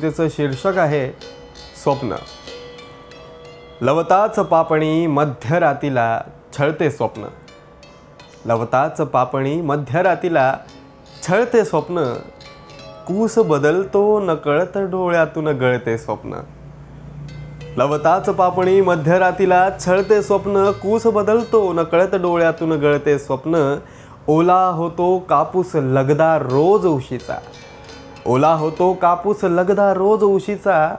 त्याचं शीर्षक आहे स्वप्न. लवताच पापणी मध्यरातीला छळते स्वप्न. लवताच पापणी मध्यरातीला छळते स्वप्न. कूस बदलतो नकळत डोळ्यातून गळते स्वप्न. लवताच पापणी मध्यरातीला छळते स्वप्न. कूस बदलतो नकळत डोळ्यातून गळते स्वप्न. ओला होतो कापूस लगदा रोज उशीचा. ओला होतो कापूस लगदा रोज उशीचा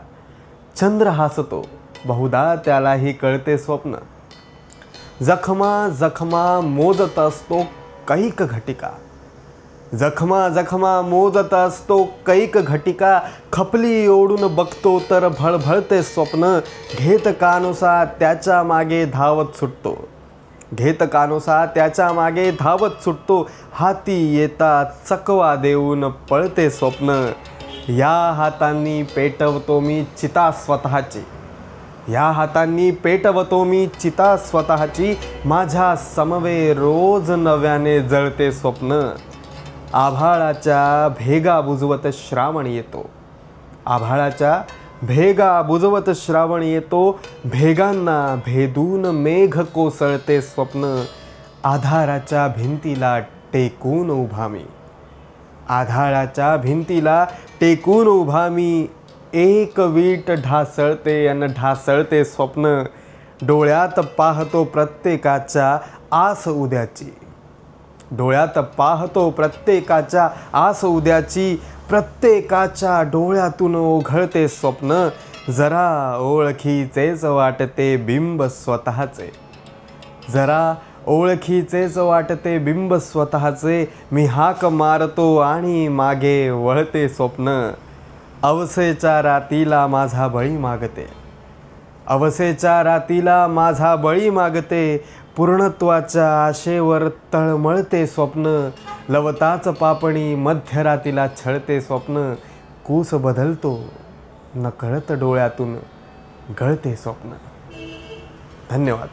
चंद्र हसतो. बहुधा त्यालाही कळते स्वप्न. जखमा जखमा मोजत असतो कैक घटिका. जखमा जखमा मोजत असतो कैक घटिका. खपली ओढून बघतो तर भळभळते स्वप्न. घेत कानुसा त्याच्यामागे धावत सुटतो. घेत कानुसा त्याच्यामागे धावत सुटतो. हाती येता चकवा देऊन पळते स्वप्न. या हातांनी पेटवतो मी चिता स्वतःची. या हातांनी पेटवतो मी चिता स्वतःची. माझ्या समवे रोज नव्याने जळते स्वप्न. आभाळाच्या भेगा बुजवत श्रावण येतो. आभाळाच्या भेगा बुजवत श्रावण येतो. भेगांना भेदून मेघ कोसळते स्वप्न. आधाराच्या भिंतीला टेकून उभा मी आधाराच्या भिंतीला टेकून उभा मी एक वीट ढासळते अन ढासळते स्वप्न. डोळ्यात पाहतो प्रत्येकाच्या आस उद्याची. डोळ्यात पाहतो प्रत्येकाच्या आस उद्याची. प्रत्येकाच्या डोळ्यातून ओघळते स्वप्न. जरा ओळखीचेच वाटते बिंब स्वतःचे. जरा ओळखीचेच वाटते बिंब स्वतःचे. मी हाक मारतो आणि मागे वळते स्वप्न. अवसेच्या रातीला माझा बळी मागते. अवसेच्या रातीला माझा बळी मागते. पूर्णत्वाच्या आशेवर तळमळते स्वप्न लवताच पापणी मध्यरातीला छळते स्वप्न कूस बदलतो नकळत डोळ्यातून गळते स्वप्न. धन्यवाद.